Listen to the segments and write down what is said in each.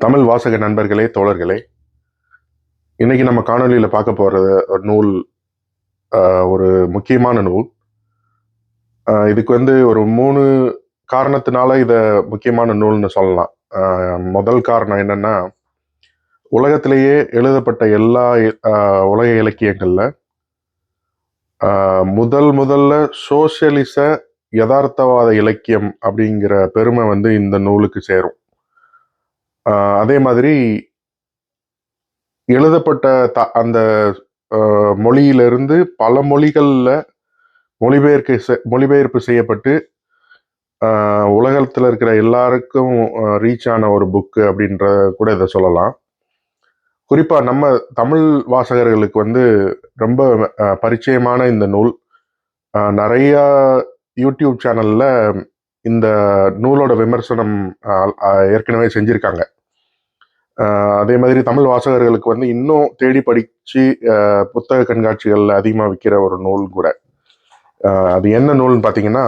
தமிழ் வாசக நண்பர்களே தோழர்களே இன்னைக்கு நம்ம காணொளியில் பார்க்க போகிற ஒரு நூல் ஒரு முக்கியமான நூல். இதுக்கு வந்து ஒரு மூணு காரணத்தினால இதை முக்கியமான நூல்னு சொல்லலாம். முதல் காரணம் என்னென்னா உலகத்திலேயே எழுதப்பட்ட எல்லா உலக இலக்கியங்கள்ல முதல் முதல்ல சோசியலிச யதார்த்தவாத இலக்கியம் அப்படிங்கிற பெருமை வந்து இந்த நூலுக்கு சேரும். அதே மாதிரி எழுதப்பட்ட த அந்த மொழியிலிருந்து பல மொழிகளில் மொழிபெயர்க்க செ- மொழிபெயர்ப்பு செய்யப்பட்டு உலகத்தில் இருக்கிற எல்லாருக்கும் ரீச் ஆன ஒரு புக்கு அப்படின்ற கூட இதை சொல்லலாம். குறிப்பாக நம்ம தமிழ் வாசகர்களுக்கு வந்து ரொம்ப பரிச்சயமான இந்த நூல். நிறையா யூடியூப் சேனலில் இந்த நூலோட விமர்சனம் ஏற்கனவே செஞ்சுருக்காங்க. அதே மாதிரி தமிழ் வாசகர்களுக்கு வந்து இன்னும் தேடி படித்து புத்தக கண்காட்சிகளில் அதிகமாக விற்கிற ஒரு நூல் கூட. அது என்ன நூல்னு பார்த்தீங்கன்னா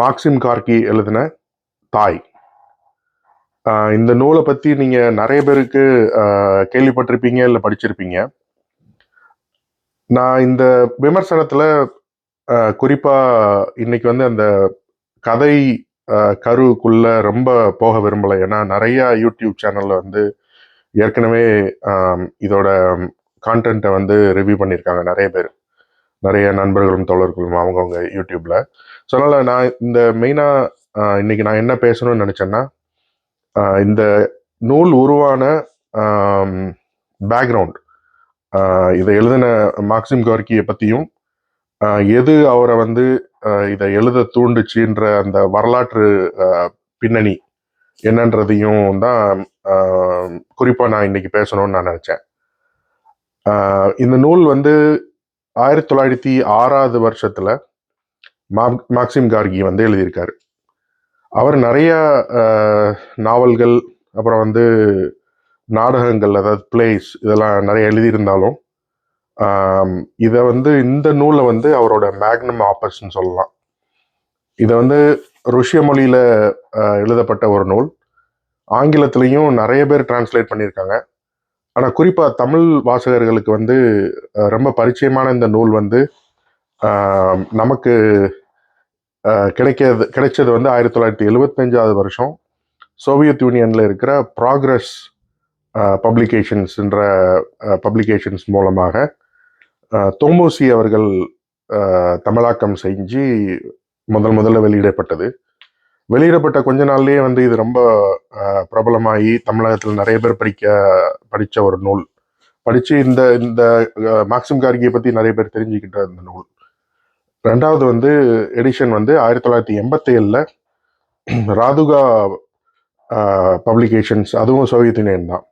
மார்க்சிம் கார்கி எழுதின தாய். இந்த நூலை பற்றி நீங்கள் நிறைய பேருக்கு கேள்விப்பட்டிருப்பீங்க இல்லை படிச்சிருப்பீங்க. நான் இந்த விமர்சனத்தில் குறிப்பாக இன்னைக்கு வந்து அந்த கதை கருவுக்குள்ளே கருவுக்குள்ள ரொம்ப போக விரும்பலை. ஏன்னா நிறையா யூடியூப் சேனலில் வந்து ஏற்கனவே இதோட கான்டென்ட்டை வந்து ரிவ்யூ பண்ணியிருக்காங்க நிறைய பேர். நிறைய நண்பர்களும் தோழர்களும் அவங்கவுங்க யூடியூப்பில் ஸோ அதனால் நான் இந்த மெயினாக இன்றைக்கி நான் என்ன பேசணும்னு நினச்சேன்னா இந்த நூல் உருவான பேக்ரவுண்ட் இதை எழுதின மாக்சிம் கார்கியை பற்றியும் எது அவரை வந்து இதை எழுத தூண்டுச்சுன்ற அந்த வரலாற்று பின்னணி என்னன்றதையும் தான் குறிப்பாக நான் இன்னைக்கு பேசணும்னு நான் நினச்சேன். இந்த நூல் வந்து ஆயிரத்தி தொள்ளாயிரத்தி ஆறாவது வருஷத்தில் மாக்சிம் கார்கி வந்து எழுதியிருக்காரு. அவர் நிறைய நாவல்கள் அப்புறம் வந்து நாடகங்கள் அதாவது பிளேஸ் இதெல்லாம் நிறைய எழுதியிருந்தாலும் இதை வந்து இந்த நூலை வந்து அவரோட மேக்னம் ஆப்பர்ஸ்ன்னு சொல்லலாம். இதை வந்து ருஷ்ய மொழியில் எழுதப்பட்ட ஒரு நூல். ஆங்கிலத்திலையும் நிறைய பேர் டிரான்ஸ்லேட் பண்ணியிருக்காங்க. ஆனால் குறிப்பாக தமிழ் வாசகர்களுக்கு வந்து ரொம்ப பரிச்சயமான இந்த நூல் வந்து நமக்கு கிடைக்கிறது கிடைச்சது வந்து ஆயிரத்தி தொள்ளாயிரத்தி எழுபத்தஞ்சாவது வருஷம். சோவியத் யூனியனில் இருக்கிற ப்ராக்ரஸ் பப்ளிகேஷன்ஸ்ன்ற பப்ளிகேஷன்ஸ் மூலமாக தோமோசி அவர்கள் தமிழாக்கம் செஞ்சு முதல் முதல்ல வெளியிடப்பட்டது. வெளியிடப்பட்ட கொஞ்ச நாள்லேயே வந்து இது ரொம்ப பிரபலமாகி தமிழகத்தில் நிறைய பேர் படிக்க படித்த ஒரு நூல். படித்து இந்த இந்த மேக்சிம் கார்கியை பற்றி நிறைய பேர் தெரிஞ்சுக்கிட்ட இந்த நூல். ரெண்டாவது வந்து எடிஷன் வந்து ஆயிரத்தி தொள்ளாயிரத்தி எண்பத்தேழில் ராதுகா பப்ளிகேஷன்ஸ் அதுவும் சோவியத் யூனியன் தான்.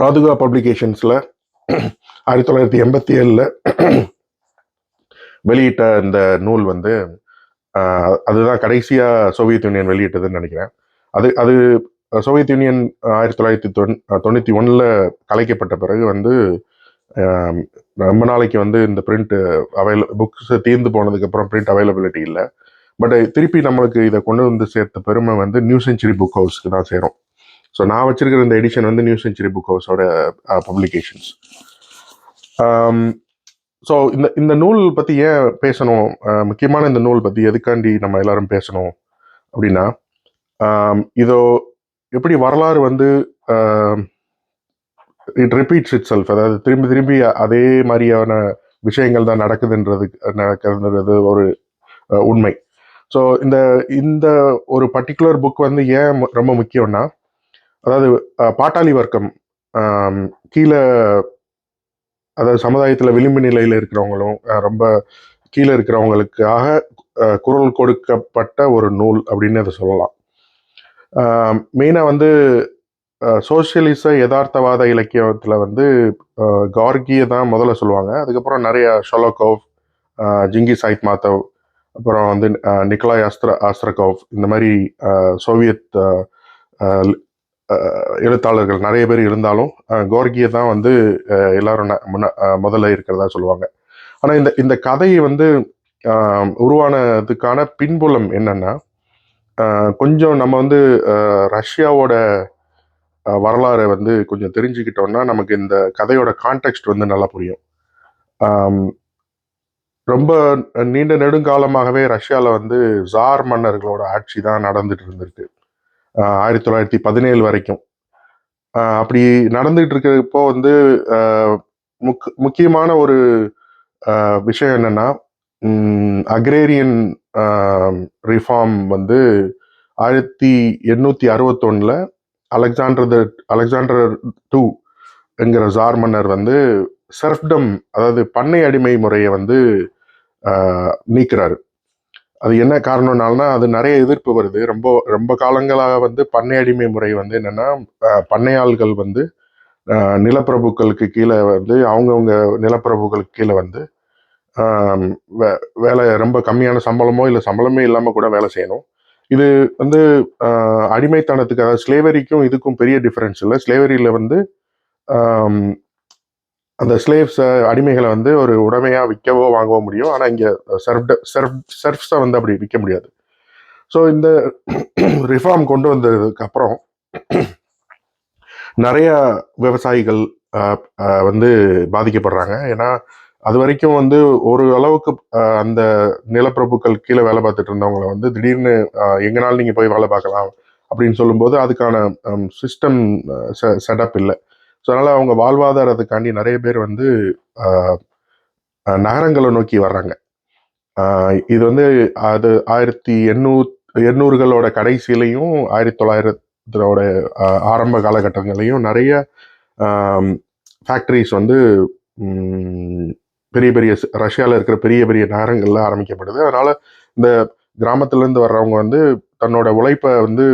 ராதுகா பப்ளிகேஷன்ஸில் ஆயிரத்தி தொள்ளாயிரத்தி எண்பத்தி ஏழில் வெளியிட்ட இந்த நூல் வந்து அதுதான் கடைசியாக சோவியத் யூனியன் வெளியிட்டதுன்னு நினைக்கிறேன். அது அது சோவியத் யூனியன் ஆயிரத்தி தொள்ளாயிரத்தி தொண் தொண்ணூற்றி ஒன்றில் கலைக்கப்பட்ட பிறகு வந்து ரொம்ப நாளைக்கு வந்து இந்த பிரிண்ட் அவைல புக்ஸ் தீர்ந்து போனதுக்கப்புறம் பிரிண்ட் அவைலபிலிட்டி இல்லை. பட் திருப்பி நம்மளுக்கு இதை கொண்டு வந்து சேர்த்த பெருமை வந்து நியூ செஞ்சுரி புக் ஹவுஸ்க்கு தான் சேரும். ஸோ நான் வச்சிருக்கிற இந்த எடிஷன் வந்து நியூ செஞ்சுரி புக் ஹவுஸோட பப்ளிகேஷன்ஸ் ஸோ இந்த இந்த நூல் பற்றி ஏன் பேசணும்? முக்கியமான இந்த நூல் பற்றி எதுக்காண்டி நம்ம எல்லாரும் பேசணும் அப்படின்னா um, இதோ எப்படி வரலாறு வந்து இட் ரிப்பீட்ஸ் இட் செல்ஃப் அதாவது திரும்பி திரும்பி அதே மாதிரியான விஷயங்கள் தான் நடக்குதுன்றது நடக்குதுன்றது ஒரு உண்மை. ஸோ இந்த இந்த ஒரு பர்டிகுலர் புக் வந்து ஏன் ரொம்ப முக்கியம்னா அதாவது பாட்டாளி வர்க்கம் கீழே அதாவது சமுதாயத்தில் விளிம்பு நிலையில் இருக்கிறவங்களும் ரொம்ப கீழே இருக்கிறவங்களுக்காக குரல் கொடுக்கப்பட்ட ஒரு நூல் அப்படின்னு அதை சொல்லலாம். மெயினாக வந்து சோசியலிச யதார்த்தவாத இலக்கியத்தில் வந்து கார்கியை தான் முதல்ல சொல்லுவாங்க. அதுக்கப்புறம் நிறைய ஷொலோகோவ் ஜிங்கி சாயித் மாத்தவ் அப்புறம் வந்து நிக்கலாய் அஸ்த்ர ஆஸ்ட்ரகோவ் இந்த மாதிரி சோவியத் எழுத்தாளர்கள் நிறைய பேர் இருந்தாலும் கோர்கியை தான் வந்து எல்லாரும் முன்ன- முதல்ல இருக்கிறதா சொல்லுவாங்க. ஆனால் இந்த இந்த கதை வந்து உருவானதுக்கான பின்புலம் என்னன்னா கொஞ்சம் நம்ம வந்து ரஷ்யாவோட வரலாறை வந்து கொஞ்சம் தெரிஞ்சுக்கிட்டோம்னா நமக்கு இந்த கதையோட கான்டெக்ட் வந்து நல்லா புரியும். ரொம்ப நீண்ட நெடுங்காலமாகவே ரஷ்யாவில் வந்து ஜார் மன்னர்களோட ஆட்சி தான் நடந்துட்டு இருந்திருக்கு. ஆயிரத்தி தொள்ளாயிரத்தி பதினேழு வரைக்கும். அப்படி நடந்துகிட்டு இருக்கிறப்போ வந்து முக் முக்கியமான ஒரு விஷயம் என்னென்னா அக்ரேரியன் ரிஃபார்ம் வந்து ஆயிரத்தி எண்ணூற்றி அறுபத்தொன்னில் அலெக்சாண்டர் த அலெக்சாண்டர் டூ என்கிற ஜார் மன்னர் வந்து செர்ஃப்டம் அதாவது பண்ணை அடிமை முறையை வந்து நீக்கிறாரு. அது என்ன காரணம்னால்னா அது நிறைய எதிர்ப்பு வருது. ரொம்ப ரொம்ப காலங்களாக வந்து பண்ணை அடிமை முறை வந்து என்னென்னா பண்ணையாள்கள் வந்து நிலப்பிரபுக்களுக்கு கீழே வந்து அவங்கவுங்க நிலப்பிரபுக்களுக்கு கீழே வந்து வே- வேலை ரொம்ப கம்மியான சம்பளமோ இல்லை சம்பளமே இல்லாமல் கூட வேலை செய்யணும். இது வந்து அடிமைத்தனத்துக்கு அதாவது ஸ்லேவரிக்கும் இதுக்கும் பெரிய டிஃப்ரென்ஸ் இல்லை. ஸ்லேவரியில் வந்து அந்த ஸ்லேவ்ஸ் அடிமைகளை வந்து ஒரு உடமையாக விற்கவோ வாங்கவோ முடியும். ஆனால் இங்கே சர்ஃப்ட சர்ஃப் சர்ஃப்ஸை வந்து அப்படி விற்க முடியாது. ஸோ இந்த ரிஃபார்ம் கொண்டு வந்ததுக்கு அப்புறம் நிறைய விவசாயிகள் வந்து பாதிக்கப்படுறாங்க. ஏன்னா அது வரைக்கும் வந்து ஒரு அளவுக்கு அந்த நிலப்பிரபுக்கள் கீழே வேலை பார்த்துட்டு இருந்தவங்கள வந்து திடீர்னு எங்கனாலும் நீங்கள் போய் வேலை பார்க்கலாம் அப்படின்னு சொல்லும்போது அதுக்கான சிஸ்டம் செட்டப் இல்லை. ஸோ அதனால் அவங்க வாழ்வாதாரத்துக்காண்டி நிறைய பேர் வந்து நகரங்களை நோக்கி வர்றாங்க. இது வந்து அது ஆயிரத்தி எண்ணூத் எண்ணூறுகளோட கடைசியிலையும் ஆயிரத்தி தொள்ளாயிரத்தோட ஆரம்ப காலகட்டங்களையும் நிறைய ஃபேக்ட்ரிஸ் வந்து பெரிய பெரிய ரஷ்யாவில் இருக்கிற பெரிய பெரிய நகரங்களில் ஆரம்பிக்கப்படுது. அதனால் இந்த கிராமத்துலேருந்து வர்றவங்க வந்து தன்னோட உழைப்பை வந்து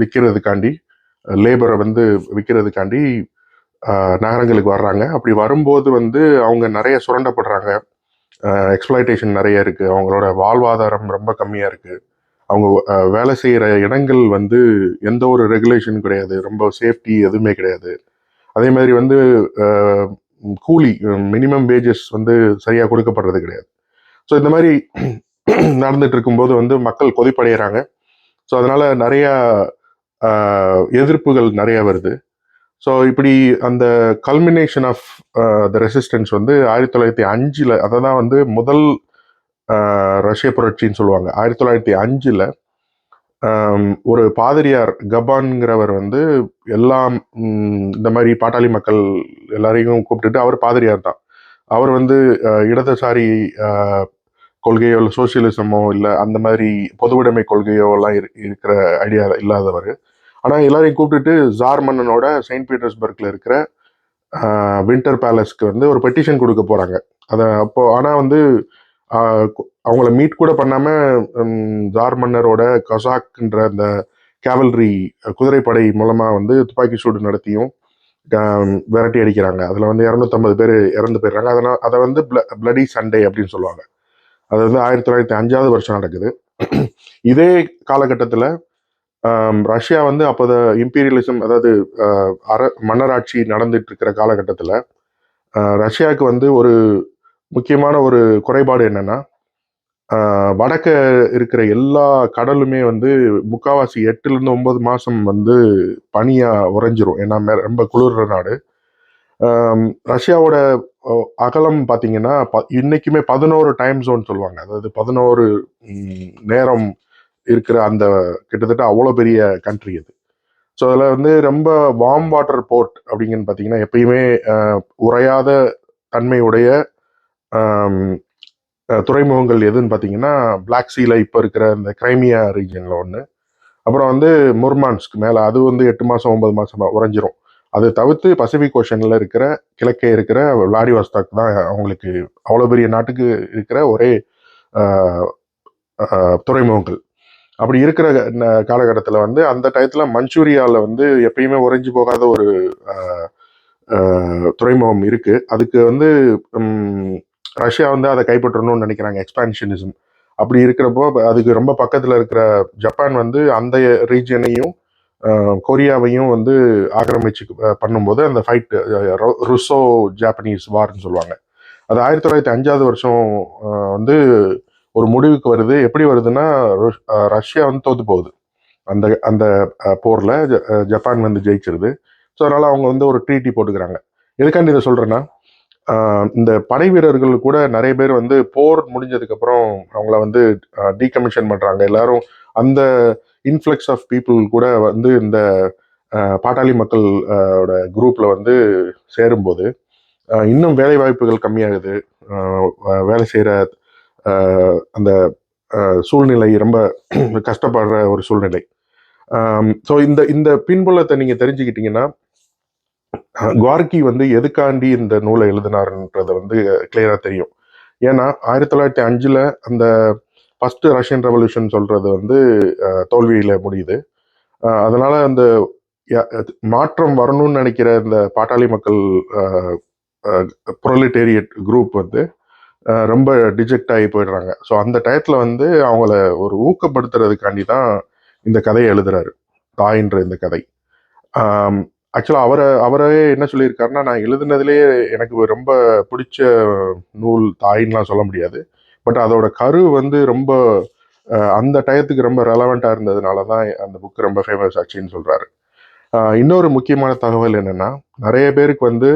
விற்கிறதுக்காண்டி லேபரை வந்து விற்கிறதுக்காண்டி நகரங்களுக்கு வர்றாங்க. அப்படி வரும்போது வந்து அவங்க நிறைய சுரண்டப்படுறாங்க. எக்ஸ்ப்ளாய்டேஷன் நிறைய இருக்குது அவங்களோட வாழ்வாதாரம் ரொம்ப கம்மியாக இருக்குது அவங்க வேலை செய்கிற இடங்கள் வந்து எந்த ஒரு ரெகுலேஷன் கிடையாது. ரொம்ப சேஃப்டி எதுவுமே கிடையாது. அதே மாதிரி வந்து கூலி மினிமம் வேஜஸ் வந்து சரியாக கொடுக்கப்படுறது கிடையாது. ஸோ இந்த மாதிரி நடந்துட்டு இருக்கும்போது வந்து மக்கள் கொதிப்படைகிறாங்க ஸோ அதனால் நிறையா எதிர்ப்புகள் நிறைய வருது. ஸோ இப்படி அந்த கல்மினேஷன் ஆஃப் த ரெசிஸ்டன்ஸ் வந்து ஆயிரத்தி தொள்ளாயிரத்தி அஞ்சில் அதை தான் வந்து முதல் uh, ரஷ்ய புரட்சின்னு சொல்லுவாங்க. ஆயிரத்தி தொள்ளாயிரத்தி அஞ்சில் um, ஒரு பாதிரியார் கபான்ங்கிறவர் வந்து எல்லாம் இந்த மாதிரி பாட்டாளி மக்கள் எல்லாரையும் கூப்பிட்டுட்டு அவர் பாதிரியார் தான். அவர் வந்து uh, இடதுசாரி uh, கொள்கையோ இல்லை சோசியலிசமோ இல்லை அந்த மாதிரி பொதுவுடைமை கொள்கையோ எல்லாம் இரு- இருக்கிற ஐடியா இல்லாதவர். ஆனால் எல்லாரையும் கூப்பிட்டுட்டு ஜார் மன்னனோட செயின்ட் பீட்டர்ஸ்பர்க்கில் இருக்கிற வின்டர் பேலஸ்க்கு வந்து ஒரு பெட்டிஷன் கொடுக்க போகிறாங்க அதை அப்போ ஆனால் வந்து அவங்கள மீட் கூட பண்ணாமல் ஜார் மன்னரோட கசாக்ன்ற அந்த கேவல்ரி குதிரைப்படை மூலமாக வந்து துப்பாக்கி சூடு நடத்தியும் விரட்டி அடிக்கிறாங்க. அதில் வந்து இரநூத்தம்பது பேர் இறந்து போயிடுறாங்க. அதனால் அதை வந்து பிளடி சண்டே அப்படின்னு சொல்லுவாங்க. அது வந்து ஆயிரத்தி தொள்ளாயிரத்தி அஞ்சாவது வருஷம் நடக்குது. இதே காலகட்டத்தில் ரஷ்யா வந்து அப்போத இம்பீரியலிசம் அதாவது அர மன்னராட்சி நடந்துட்டு இருக்கிற காலகட்டத்தில் ரஷ்யாவுக்கு வந்து ஒரு முக்கியமான ஒரு குறைபாடு என்னன்னா வடக்க இருக்கிற எல்லா கடலுமே வந்து முக்காவாசி எட்டுலேருந்து ஒன்பது மாதம் வந்து பனியாக உறைஞ்சிரும். ஏன்னா ரொம்ப குளிர்ற நாடு. ரஷ்யாவோட அகலம் பார்த்தீங்கன்னா ப- இன்றைக்குமே பதினோரு டைம் ஜோன் சொல்லுவாங்க. அதாவது பதினோரு நேரம் இருக்கிற அந்த கிட்டத்தட்ட அவ்வளோ பெரிய கண்ட்ரி அது. ஸோ அதில் வந்து ரொம்ப வார்ம் வாட்டர் போர்ட் அப்படிங்கன்னு பார்த்தீங்கன்னா எப்பயுமே உறையாத தன்மையுடைய துறைமுகங்கள் எதுன்னு பார்த்தீங்கன்னா பிளாக் சீல இப்போ இருக்கிற இந்த கிரைமியா ரீஜனில் ஒன்று அப்புறம் வந்து முர்மான்ஸ்க்கு மேலே அது வந்து எட்டு மாதம் ஒன்பது மாதம் உறைஞ்சிரும். அதை தவிர்த்து பசிபிக் ஓஷனில் இருக்கிற கிழக்கே இருக்கிற விளாடிவாஸ்தாக் தான் அவங்களுக்கு அவ்வளோ பெரிய நாட்டுக்கு இருக்கிற ஒரே துறைமுகங்கள். அப்படி இருக்கிற காலகட்டத்தில் வந்து அந்த டயத்தில் மஞ்சூரியாவில் வந்து எப்பயுமே உறைஞ்சி போகாத ஒரு துறைமுகம் இருக்குது அதுக்கு வந்து ரஷ்யா வந்து அதை கைப்பற்றணும்னு நினைக்கிறாங்க எக்ஸ்பான்ஷனிசம் அப்படி இருக்கிறப்போ அதுக்கு ரொம்ப பக்கத்தில் இருக்கிற ஜப்பான் வந்து அந்த ரீஜனையும் கொரியாவையும் வந்து ஆக்கிரமிச்சு பண்ணும்போது அந்த ஃபைட் ருசோ ஜாப்பனீஸ் வார்னு சொல்லுவாங்க. அது ஆயிரத்தி தொள்ளாயிரத்தி அஞ்சாவது வருஷம் வந்து ஒரு முடிவுக்கு வருது. எப்படி வருதுன்னா ரஷ்யா வந்து தோத்து போகுது. அந்த அந்த போரில் ஜ- ஜப்பான் வந்து ஜெயிச்சிருது. ஸோ அதனால் அவங்க வந்து ஒரு ட்ரீட்டி போட்டுக்கிறாங்க. எதுக்காண்டி இதை சொல்கிறேன்னா இந்த படை வீரர்கள் கூட நிறைய பேர் வந்து போர் முடிஞ்சதுக்கப்புறம் அவங்கள வந்து டீகமிஷன் பண்ணுறாங்க எல்லாரும் அந்த இன்ஃப்ளக்ஸ் ஆஃப் பீப்புள் கூட வந்து இந்த பாட்டாளி மக்களோட குரூப்பில் வந்து சேரும்போது இன்னும் வேலை வாய்ப்புகள் கம்மியாகுது வேலை செய்கிற அந்த சூழ்நிலை ரொம்ப கஷ்டப்படுற ஒரு சூழ்நிலை. ஸோ இந்த இந்த பின்புலத்தை நீங்கள் தெரிஞ்சுக்கிட்டீங்கன்னா அஹ், குவார்கி வந்து எதுக்காண்டி இந்த நூலை எழுதினாருன்றது வந்து கிளியராக தெரியும். ஏன்னா ஆயிரத்தி தொள்ளாயிரத்தி அஞ்சில் அந்த ஃபஸ்ட்டு ரஷ்யன் ரெவல்யூஷன் சொல்கிறது வந்து தோல்வியில் முடியுது. அதனால் அந்த மாற்றம் வரணும்னு நினைக்கிற இந்த பாட்டாளி மக்கள் புரலிட்டேரியட் குரூப் வந்து ரொம்ப டிஜெக்ட் ஆகி போயிடுறாங்க. ஸோ அந்த டயத்தில் வந்து அவங்கள ஒரு ஊக்கப்படுத்துறதுக்காண்டி தான் இந்த கதையை எழுதுறாரு. தாயின்ற இந்த கதை. ஆக்சுவலாக அவரை அவரே என்ன சொல்லியிருக்காருன்னா நான் எழுதுனதுலேயே எனக்கு ரொம்ப பிடிச்ச நூல் தாயின்லாம் சொல்ல முடியாது. பட் அதோட கரு வந்து ரொம்ப அந்த டயத்துக்கு ரொம்ப ரெலவெண்ட்டாக இருந்ததுனால தான் அந்த புக் ரொம்ப ஃபேமஸ் ஆச்சுன்னு சொல்கிறாரு இன்னொரு முக்கியமான தகவல் என்னென்னா நிறைய பேருக்கு வந்து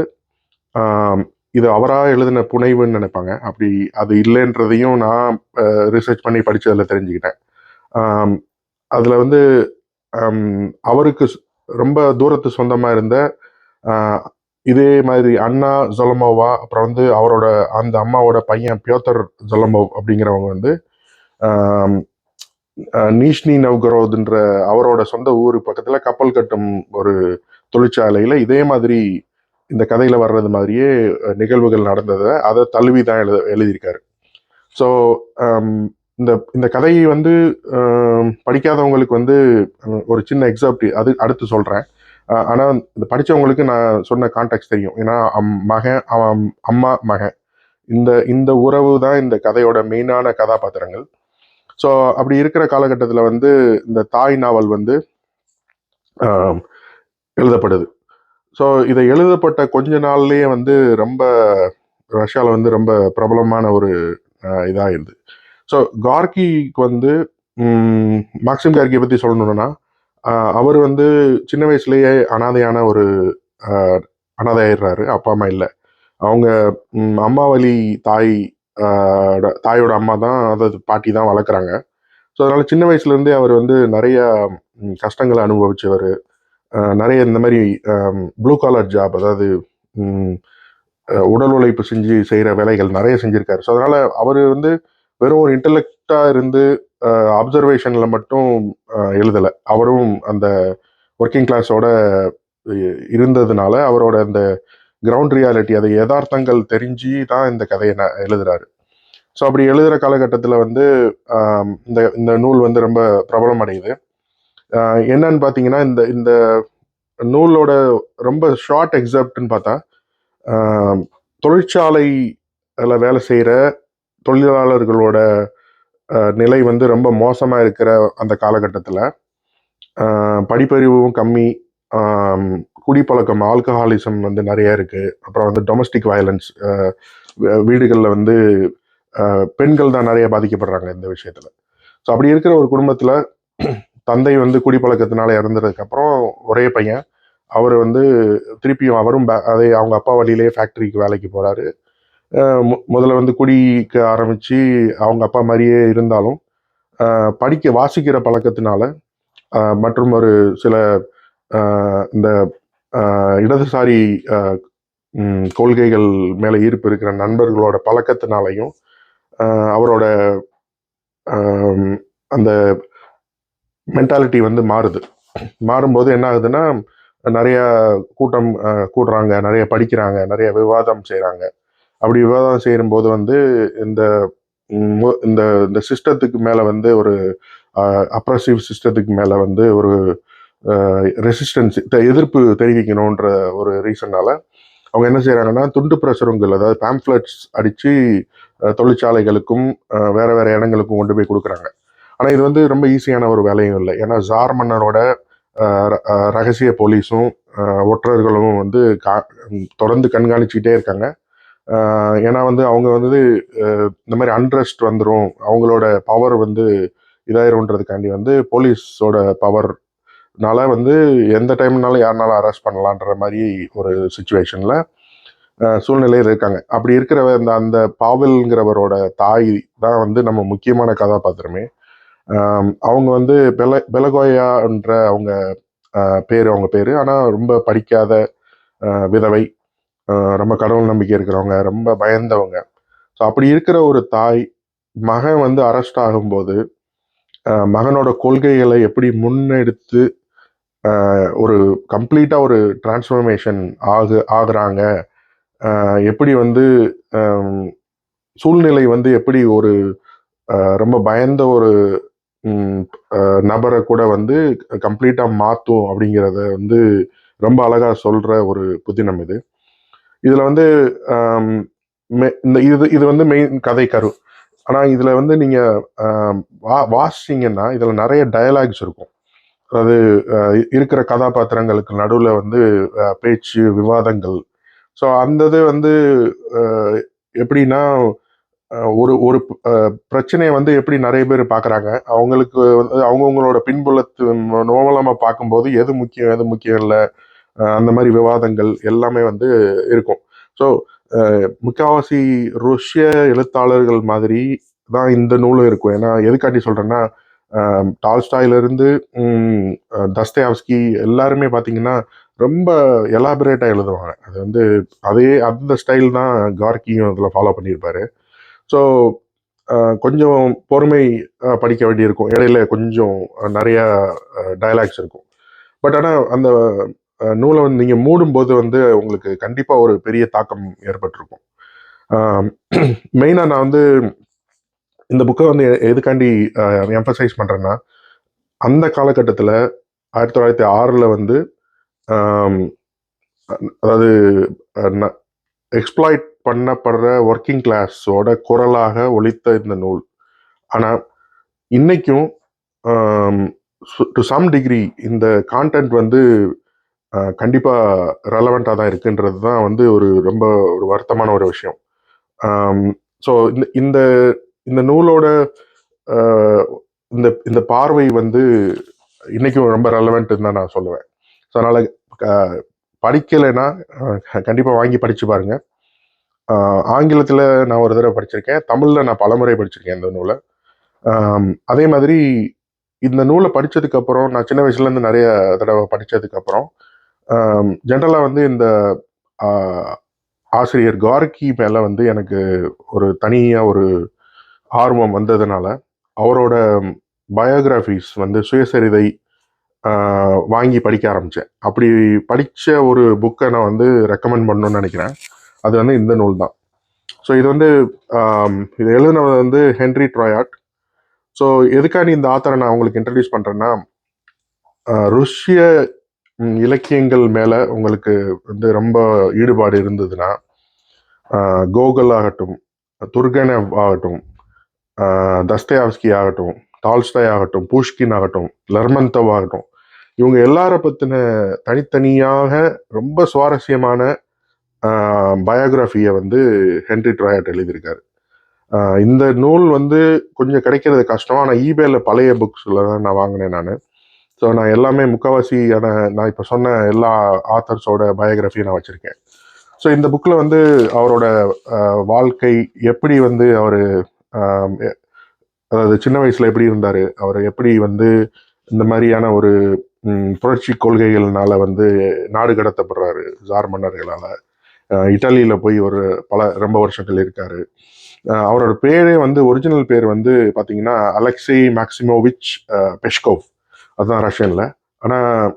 இது அவராக எழுதின புனைவுன்னு நினைப்பாங்க. அப்படி அது இல்லைன்றதையும் நான் ரிசர்ச் பண்ணி படித்ததில் தெரிஞ்சுக்கிட்டேன். அதில் வந்து அவருக்கு ரொம்ப தூரத்து சொந்தமாக இருந்த இதே மாதிரி அண்ணா ஜொலமோவா அப்புறம் வந்து அவரோட அந்த அம்மாவோட பையன் பியோத்தர் ஜொலமோவ் அப்படிங்கிறவங்க வந்து நீஷ்னி நவ்கரோதுன்ற அவரோட சொந்த ஊர் பக்கத்தில் கப்பல் கட்டும் ஒரு தொழிற்சாலையில் இதே மாதிரி இந்த கதையில் வர்றது மாதிரியே நிகழ்வுகள் நடந்ததை அதை தழுவி தான் எழுத எழுதியிருக்காரு. ஸோ இந்த இந்த கதையை வந்து படிக்காதவங்களுக்கு வந்து ஒரு சின்ன எக்ஸாப்ட் அது அடுத்து சொல்கிறேன் ஆனால் இந்த படித்தவங்களுக்கு நான் சொன்ன கான்டாக்ட் தெரியும். ஏன்னா அம்- மகன் அவன் அம்மா மகன். இந்த இந்த உறவு தான் இந்த கதையோட மெயினான கதாபாத்திரங்கள். ஸோ அப்படி இருக்கிற காலகட்டத்தில் வந்து இந்த தாய் நாவல் வந்து எழுதப்படுது. ஸோ இதை எழுதப்பட்ட கொஞ்ச நாள்லேயே வந்து ரொம்ப ரஷ்யாவில் வந்து ரொம்ப பிரபலமான ஒரு இதாகிடுது ஸோ கார்கிக்கு வந்து மேக்சிம் கார்கியை பற்றி சொல்லணும்னா அவர் வந்து சின்ன வயசுலேயே அனாதையான ஒரு ஆஹ், அனாதை ஆயிடுறாரு அப்பா அம்மா இல்லை. அவங்க அம்மா வழி தாய் தாயோட அம்மா தான் அதாவது பாட்டி தான் வளர்க்குறாங்க. ஸோ அதனால் சின்ன வயசுலேருந்தே அவர் வந்து நிறைய கஷ்டங்களை அனுபவிச்சவர். நிறைய இந்த மாதிரி ப்ளூ காலர் ஜாப் அதாவது உடல் உழைப்பு செஞ்சு செய்கிற வேலைகள் நிறைய செஞ்சுருக்காரு. ஸோ அதனால் அவர் வந்து வெறும் ஒரு இன்டலெக்டா இருந்து அப்சர்வேஷனில் மட்டும் எழுதலை. அவரும் அந்த ஒர்க்கிங் கிளாஸோட இருந்ததுனால அவரோட அந்த கிரவுண்ட் ரியாலிட்டி அதை யதார்த்தங்கள் தெரிஞ்சு தான் இந்த கதையை ந- எழுதுறாரு. ஸோ அப்படி எழுதுகிற காலகட்டத்தில் வந்து இந்த இந்த நூல் வந்து ரொம்ப பிரபலம் அடையுது என்னன்னு பார்த்தீங்கன்னா இந்த இந்த நூலோட ரொம்ப ஷார்ட் எக்ஸாப்ட்னு பார்த்தா தொழிற்சாலையில் வேலை செய்கிற தொழிலாளர்களோட நிலை வந்து ரொம்ப மோசமாக இருக்கிற அந்த காலகட்டத்தில் படிப்பறிவும் கம்மி குடிப்பழக்கம் ஆல்கஹாலிசம் வந்து நிறைய இருக்குது அப்புறம் வந்து டொமஸ்டிக் வயலன்ஸ் வீடுகளில் வந்து பெண்கள் தான் நிறைய பாதிக்கப்படுறாங்க இந்த விஷயத்தில். ஸோ அப்படி இருக்கிற ஒரு குடும்பத்தில் தந்தை வந்து குடிப்பழக்கத்தினால இறந்ததுக்கு அப்புறம் ஒரே பையன். அவர் வந்து திருப்பியும் அவரும் அதே அவங்க அப்பா வழியிலே ஃபேக்டரிக்கு வேலைக்கு போறாரு. முதல்ல வந்து குடிக்க ஆரம்பிச்சு அவங்க அப்பா மாதிரியே இருந்தாலும் படிக்க வாசிக்கிற பழக்கத்தினால மற்றும் ஒரு சில இந்த இடதுசாரி கொள்கைகள் மேலே ஈர்ப்பு இருக்கிற நண்பர்களோட பழக்கத்தினாலையும் அவரோட அந்த மென்டாலிட்டி வந்து மாறுது. மாறும்போது என்ன ஆகுதுன்னா நிறைய கூட்டம் கூடுறாங்க நிறைய படிக்கிறாங்க நிறைய விவாதம் செய்கிறாங்க அப்படி விவாதம் செய்யும்போது வந்து இந்த இந்த இந்த சிஸ்டத்துக்கு மேலே வந்து ஒரு அப்ரஸிவ் சிஸ்டத்துக்கு மேலே வந்து ஒரு ரெசிஸ்டன்ஸ் எதிர்ப்பு தெரிவிக்கணுன்ற ஒரு ரீசனால் அவங்க என்ன செய்கிறாங்கன்னா துண்டு பிரசுரங்கள் அதாவது பேம்ப்ளெட்ஸ் அடித்து தொழிற்சாலைகளுக்கும் வேறு வேறு இடங்களுக்கும் கொண்டு போய் கொடுக்குறாங்க. ஆனால் இது வந்து ரொம்ப ஈஸியான ஒரு வேலையும் இல்லை. ஏன்னா ஜார் மன்னரோட ரகசிய போலீஸும் ஒற்றர்களும் வந்து கா- தொடர்ந்து கண்காணிச்சுக்கிட்டே இருக்காங்க. ஏன்னா வந்து அவங்க வந்து இந்த மாதிரி அன்ரெஸ்ட் வந்துடும் அவங்களோட பவர் வந்து இதாயிருன்றதுக்காண்டி வந்து போலீஸோட பவர்னால வந்து எந்த டைம்னாலும் யாருனாலும் அரெஸ்ட் பண்ணலான்ற மாதிரி ஒரு சுச்சுவேஷனில் சூழ்நிலையில் இருக்காங்க. அப்படி இருக்கிற அந்த அந்த பாவல்ங்கிறவரோட தாய் தான் வந்து நம்ம முக்கியமான கதாபாத்திரமே. அவங்க வந்து பெல பெலகோயான்ற அவங்க பேர் அவங்க பேர். ஆனால் ரொம்ப படிக்காத விதவை ரொம்ப கடவுள் நம்பிக்கை இருக்கிறவங்க ரொம்ப பயந்தவங்க. ஸோ அப்படி இருக்கிற ஒரு தாய் மகன் வந்து அரெஸ்ட் ஆகும்போது மகனோட கொள்கைகளை எப்படி முன்னெடுத்து ஒரு கம்ப்ளீட்டாக ஒரு டிரான்ஸ்ஃபர்மேஷன் ஆகு ஆகுறாங்க எப்படி வந்து சூழ்நிலை வந்து எப்படி ஒரு ரொம்ப பயந்த ஒரு நபரை கூட வந்து கம்ப்ளீட்டாக மாற்றும் அப்படிங்கிறத வந்து ரொம்ப அழகாக சொல்கிற ஒரு புதினம் இது. இதில் வந்து மெ- இந்த இது இது வந்து மெயின் கதை கரு. ஆனால் இதில் வந்து நீங்கள் வா வாசிங்கன்னா இதில் நிறைய டயலாக்ஸ் இருக்கும். அதாவது இருக்கிற கதாபாத்திரங்களுக்கு நடுவில் வந்து பேச்சு விவாதங்கள். ஸோ அந்த இது வந்து எப்படின்னா ஒரு ஒரு பிரச்சனையை வந்து எப்படி நிறைய பேர் பார்க்குறாங்க? அவங்களுக்கு வந்து அவங்கவுங்களோட பின்புலத்து நோவலமாக பார்க்கும்போது எது முக்கியம் எது முக்கியம் இல்லை? அந்த மாதிரி விவாதங்கள் எல்லாமே வந்து இருக்கும். ஸோ முக்கால்வாசி ருஷ்ய எழுத்தாளர்கள் மாதிரி தான் இந்த நூலும் இருக்கும். ஏன்னா எதுக்காண்டி சொல்கிறேன்னா டால்ஸ்டாயிலிருந்து தஸ்தேவ்ஸ்கி எல்லாருமே பார்த்தீங்கன்னா ரொம்ப எலாபரேட்டாக எழுதுவாங்க. அது வந்து அதே அந்த ஸ்டைல் தான் கார்கியும் அதில் ஃபாலோ பண்ணியிருப்பாரு. ஸோ கொஞ்சம் பொறுமை படிக்க வேண்டியிருக்கும். இடையில கொஞ்சம் நிறையா நிறைய டயலாக்ஸ் இருக்கும். பட் ஆனால் அந்த நூலை வந்து நீங்கள் மூடும்போது வந்து உங்களுக்கு கண்டிப்பாக ஒரு பெரிய தாக்கம் ஏற்பட்டிருக்கும். மெயினாக நான் வந்து இந்த புக்கை வந்து எ- எதுக்காண்டி எம்பசைஸ் பண்ணுறேன்னா அந்த காலகட்டத்தில் ஆயிரத்தி தொள்ளாயிரத்தி ஆறில் வந்து அதாவது எக்ஸ்ப்ளாய்ட் பண்ணப்படுற ஒர்க்கிங் கிளாஸோட குரலாக ஒழித்த இந்த நூல். ஆனால் இன்றைக்கும் டு சம் டிகிரி இந்த கான்டென்ட் வந்து கண்டிப்பாக ரெலவெண்ட்டாக தான் இருக்குன்றது தான் வந்து ஒரு ரொம்ப ஒரு வருத்தமான ஒரு விஷயம். ஸோ இந்த இந்த இந்த நூலோட இந்த இந்த பார்வை வந்து இன்றைக்கும் ரொம்ப ரெலவெண்ட்டுன்னு தான் நான் சொல்லுவேன். ஸோ அதனால் படிக்கலைன்னா கண்டிப்பாக வாங்கி படித்து பாருங்கள் ஆங்கிலத்தில் நான் ஒரு தடவை படிச்சிருக்கேன். தமிழில் நான் பலமுறை படிச்சிருக்கேன் இந்த நூலை. அதே மாதிரி இந்த நூலை படித்ததுக்கப்புறம் நான் சின்ன வயசுலேருந்து நிறைய தடவை படித்ததுக்கப்புறம் ஜென்ரலாக வந்து இந்த ஆசிரியர் கார்கி மேலே வந்து எனக்கு ஒரு தனியாக ஒரு ஆர்வம் வந்ததுனால அவரோட பயோகிராஃபிஸ் வந்து சுயசரிதை வாங்கி படிக்க ஆரம்பித்தேன் அப்படி படித்த ஒரு புக்கை நான் வந்து ரெக்கமெண்ட் பண்ணணும்னு நினைக்கிறேன். அது வந்து இந்த நூல் தான். ஸோ இது வந்து இது எழுதினவர் வந்து ஹென்ரி ட்ராயாட். ஸோ எதுக்காண்டி இந்த ஆத்தரை நான் உங்களுக்கு இன்ட்ரடியூஸ் பண்ணுறேன்னா ருஷ்ய இலக்கியங்கள் மேலே உங்களுக்கு வந்து ரொம்ப ஈடுபாடு இருந்ததுன்னா கோகல் ஆகட்டும் துர்கனவ் ஆகட்டும் தஸ்தயாவ்ஸ்கி ஆகட்டும் டால்ஸ்டாய் ஆகட்டும் பூஷ்கின் ஆகட்டும் லெர்மந்தவ் ஆகட்டும் இவங்க எல்லார பற்றின தனித்தனியாக ரொம்ப சுவாரஸ்யமான பயோகிராஃபியை வந்து ஹென்ரி ட்ராயட் எழுதியிருக்காரு. இந்த நூல் வந்து கொஞ்சம் கிடைக்கிறது கஷ்டம். ஆனால் ஈபேல பழைய புக்ஸில் தான் நான் வாங்கினேன் நான். ஸோ நான் எல்லாமே முக்கால்வாசியான நான் இப்போ சொன்ன எல்லா ஆத்தர்ஸோட பயோகிராஃபியும் நான் வச்சுருக்கேன். ஸோ இந்த புக்கில் வந்து அவரோட வாழ்க்கை எப்படி வந்து அவர் அதாவது சின்ன வயசில் எப்படி இருந்தார் அவர் எப்படி வந்து இந்த மாதிரியான ஒரு புரட்சி கொள்கைகள்னால வந்து நாடு கடத்தப்படுறாரு ஜார் மன்னர்களால். இட்டாலியில் போய் ஒரு பல ரொம்ப வருஷங்கள் இருக்கார். அவரோட பேரே வந்து ஒரிஜினல் பேர் வந்து பார்த்தீங்கன்னா அலெக்சி மேக்சிமோவிச் பெஷ்கோவ். அதுதான் ரஷ்யனில். ஆனால்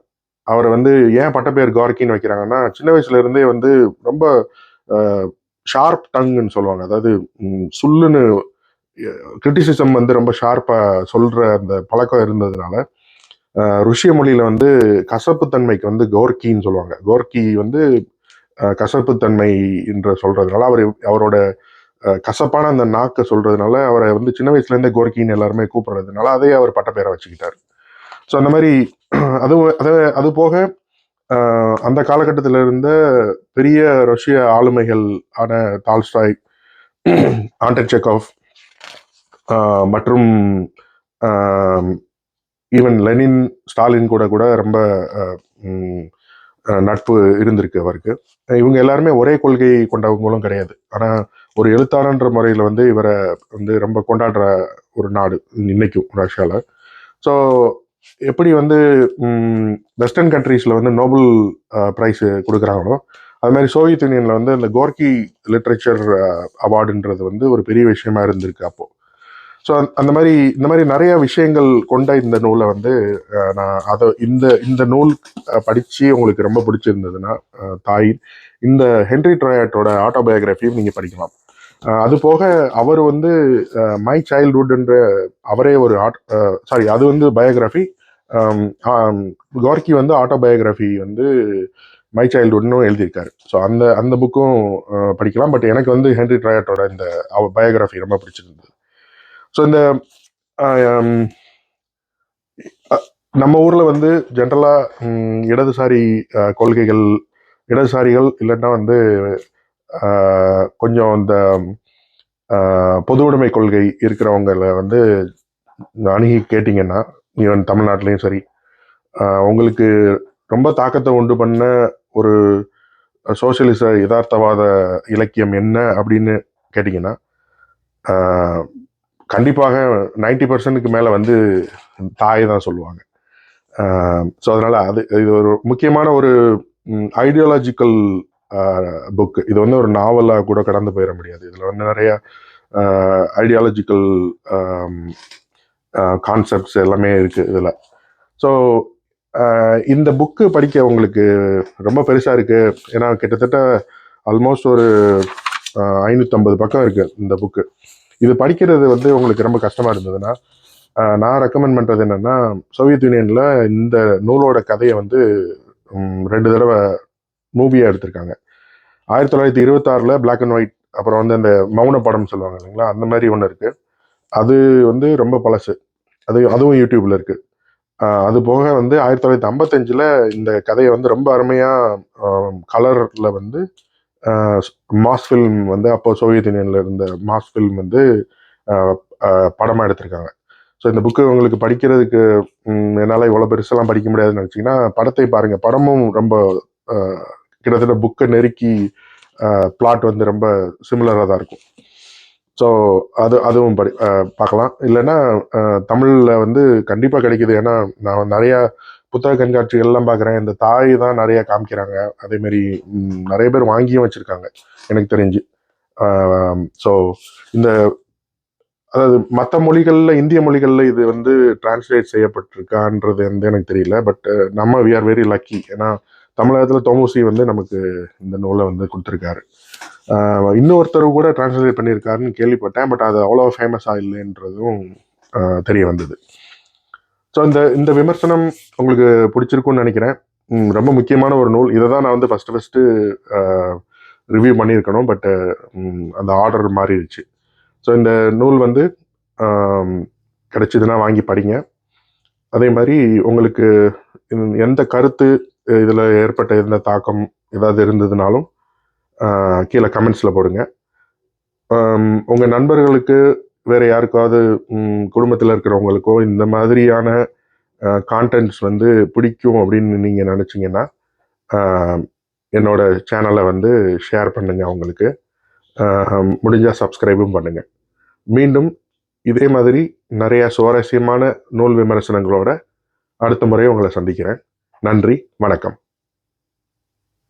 அவரை வந்து ஏன் பட்டப்பேர் கார்கின்னு வைக்கிறாங்கன்னா சின்ன வயசுலேருந்தே வந்து ரொம்ப ஷார்ப் டங்குன்னு சொல்லுவாங்க. அதாவது சுல்லுன்னு கிரிட்டிசிசம் வந்து ரொம்ப ஷார்ப்பாக சொல்கிற அந்த பழக்கம் இருந்ததுனால ருஷ்ய மொழியில் வந்து கசப்புத்தன்மைக்கு வந்து கோர்கின்னு சொல்லுவாங்க. கோர்கி வந்து கசப்புத்தன்மை என்று சொல்கிறதுனால அவர் அவரோட கசப்பான அந்த நாக்கை சொல்கிறதுனால அவரை வந்து சின்ன வயசுலேருந்தே கோர்க்கின்னு எல்லாருமே கூப்பிட்றதுனால அதே அவர் பட்டப்பேரை வச்சுக்கிட்டார். ஸோ அந்த மாதிரி அது அது அது போக அந்த காலகட்டத்தில் இருந்த பெரிய ரஷ்ய ஆளுமைகள் ஆன தால்ஸ்டாய் ஆண்டர் செக்கோவ் மற்றும் ஈவன் லெனின் ஸ்டாலின் கூட கூட ரொம்ப நட்பு இருந்திருக்கு அவருக்கு. இவங்க எல்லாருமே ஒரே கொள்கை கொண்டவங்களும் கிடையாது. ஆனால் ஒரு எழுத்தாளன்ற முறையில் வந்து இவரை வந்து ரொம்ப கொண்டாடுற ஒரு நாடு இன்னைக்கும் ரஷ்யாவில் ஸோ எப்படி வந்து வெஸ்டர்ன் கண்ட்ரீஸில் வந்து நோபல் ப்ரைஸ் கொடுக்குறாங்களோ அது மாதிரி சோவியத் யூனியனில் வந்து இந்த கோர்க்கி லிட்ரேச்சர் அவார்டுன்றது வந்து ஒரு பெரிய விஷயமா இருந்திருக்கு அப்போது ஸோ அந்த மாதிரி இந்த மாதிரி நிறைய விஷயங்கள் கொண்ட இந்த நூலை வந்து நான் அதை இந்த இந்த நூல் படித்து உங்களுக்கு ரொம்ப பிடிச்சிருந்ததுன்னா தாய் இந்த ஹென்ரி ட்ரோயாட்டோட ஆட்டோபயோகிராஃபியும் நீங்கள் படிக்கலாம். அது போக அவர் வந்து மை சைல்ட்ஹுட்ன்ற அவரே ஒரு ஆட் சாரி அது வந்து பயோகிராஃபி கோர்க்கி வந்து ஆட்டோபயோகிராஃபி வந்து மை சைல்டுஹுட்னும் எழுதியிருக்காரு. ஸோ அந்த அந்த புக்கும் படிக்கலாம். பட் எனக்கு வந்து ஹென்ரி ட்ராயட்டோட இந்த பயோகிராஃபி ரொம்ப பிடிச்சிருந்தது. ஸோ இந்த நம்ம ஊரில் வந்து ஜென்ரலாக இடதுசாரி கொள்கைகள் இடதுசாரிகள் இல்லைன்னா வந்து கொஞ்சம் இந்த பொது உடைமை கொள்கை இருக்கிறவங்கள வந்து அணுகி கேட்டிங்கன்னா ஈவன் தமிழ்நாட்டிலையும் சரி உங்களுக்கு ரொம்ப தாக்கத்தை உண்டு பண்ண ஒரு சோசியலிச யதார்த்தவாத இலக்கியம் என்ன அப்படின்னு கேட்டிங்கன்னா கண்டிப்பாக நைன்டி பர்சன்ட்டுக்கு மேலே வந்து தாய் தான் சொல்லுவாங்க. ஸோ அதனால் அது இது ஒரு முக்கியமான ஒரு ஐடியாலஜிக்கல் புக்கு இது வந்து ஒரு நாவலாக கூட கடந்து போயிட முடியாது. இதில் வந்து நிறைய ஐடியாலஜிக்கல் கான்செப்ட்ஸ் எல்லாமே இருக்குது இதில். ஸோ இந்த புக்கு படிக்க உங்களுக்கு ரொம்ப பெருசாக இருக்குது ஏன்னா கிட்டத்தட்ட ஆல்மோஸ்ட் ஒரு ஐநூற்றம்பது பக்கம் இருக்குது இந்த புக்கு இது படிக்கிறது வந்து உங்களுக்கு ரொம்ப கஷ்டமாக இருந்ததுன்னா நான் ரெக்கமெண்ட் பண்ணுறது என்னென்னா சோவியத் யூனியனில் இந்த நூலோட கதையை வந்து ரெண்டு தடவை மூவியாக எடுத்திருக்காங்க. ஆயிரத்தி தொள்ளாயிரத்தி இருபத்தாறில் பிளாக் அண்ட் ஒயிட் அப்புறம் வந்து அந்த மௌன படம் சொல்லுவாங்க இல்லைங்களா? அந்த மாதிரி ஒன்று இருக்குது அது வந்து ரொம்ப பழசு. அது அதுவும் யூடியூப்ல இருக்குது அது போக வந்து ஆயிரத்தி தொள்ளாயிரத்தி ஐம்பத்தஞ்சில் இந்த கதையை வந்து ரொம்ப அருமையாக கலரில் வந்து மாஸ் ஃபில்ம் வந்து அப்போ சோவியத் யூனியனில் இருந்த மாஸ் ஃபில்ம் வந்து படமாக எடுத்திருக்காங்க. ஸோ இந்த புக்கு உங்களுக்கு படிக்கிறதுக்கு என்னால் இவ்வளோ பெருசெல்லாம் படிக்க முடியாதுன்னு நினச்சிங்கன்னா படத்தை பாருங்கள் படமும் ரொம்ப கிட்டத்தட்ட புக்கை நெருக்கி பிளாட் வந்து ரொம்ப சிமிலராக தான் இருக்கும். ஸோ அது அதுவும் படி பார்க்கலாம். இல்லைன்னா தமிழில் வந்து கண்டிப்பாக கிடைக்குது. ஏன்னா நான் நிறையா புத்தக கண்காட்சி எல்லாம் பார்க்குறேன் இந்த தாய் தான் நிறைய காமிக்கிறாங்க. அதேமாரி நிறைய பேர் வாங்கியும் வச்சுருக்காங்க எனக்கு தெரிஞ்சு. ஸோ இந்த அதாவது மற்ற மொழிகளில் இந்திய மொழிகளில் இது வந்து டிரான்ஸ்லேட் செய்யப்பட்டிருக்கான்றது வந்து எனக்கு தெரியல. பட் நம்ம வி ஆர் வெரி லக்கி ஏன்னா தமிழகத்தில் தோமுசி வந்து நமக்கு இந்த நூலை வந்து கொடுத்துருக்காரு. இன்னொருத்தர் கூட டிரான்ஸ்லேட் பண்ணியிருக்காருன்னு கேள்விப்பட்டேன். பட் அது அவ்வளோ ஃபேமஸாக இல்லைன்றதும் தெரிய வந்தது. ஸோ இந்த இந்த விமர்சனம் உங்களுக்கு பிடிச்சிருக்கும்னு நினைக்கிறேன். ரொம்ப முக்கியமான ஒரு நூல். இதை தான் நான் வந்து ஃபஸ்ட்டு ஃபஸ்ட்டு ரிவ்யூ பண்ணியிருக்கணும். பட்டு அந்த ஆர்டர் மாறிடுச்சு. ஸோ இந்த நூல் வந்து ஆம், கிடைச்சதுன்னா வாங்கி படிங்க. அதே மாதிரி உங்களுக்கு எந்த கருத்து இதில் ஏற்பட்ட எந்த தாக்கம் ஏதாவது இருந்ததுனாலும் கீழே கமெண்ட்ஸில் போடுங்க. உங்கள் நண்பர்களுக்கு வேற யாருக்காவது குடும்பத்தில் இருக்கிறவங்களுக்கோ இந்த மாதிரியான கான்டென்ட்ஸ் வந்து பிடிக்கும் அப்படின்னு நீங்கள் நினச்சிங்கன்னா என்னோட சேனலை வந்து ஷேர் பண்ணுங்க அவங்களுக்கு. முடிஞ்சால் சப்ஸ்கிரைபும் பண்ணுங்க. மீண்டும் இதே மாதிரி நிறைய சுவாரஸ்யமான நூல் விமர்சனங்களோட அடுத்த முறை உங்களை சந்திக்கிறேன். நன்றி வணக்கம்.